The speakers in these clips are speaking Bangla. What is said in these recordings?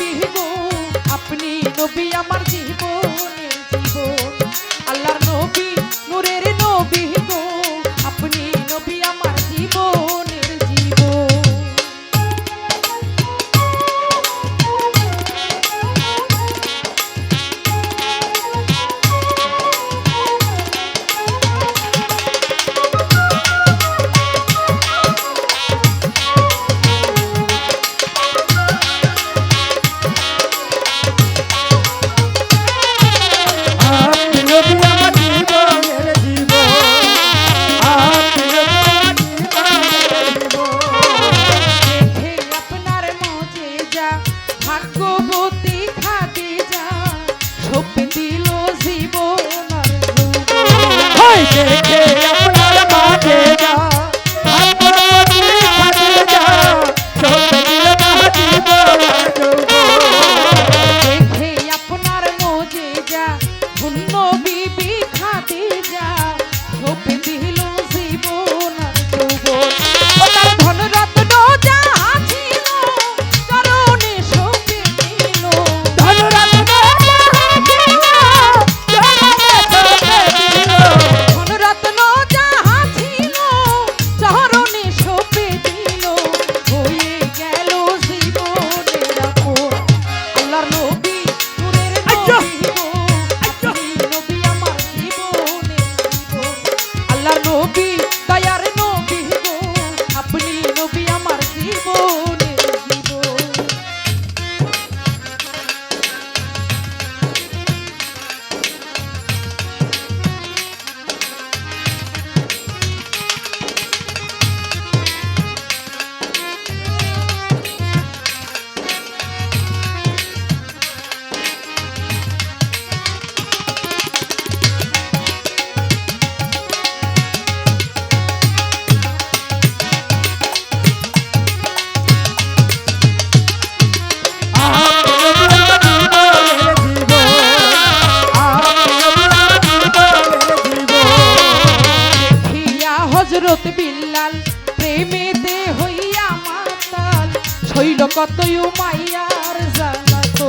जीबो अपनी नबी अमर जीबो ভাগ্যবতী খাদি যা সব দিল জীবন দেখে হইল কত মাইয়ার জানা তো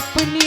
अपनी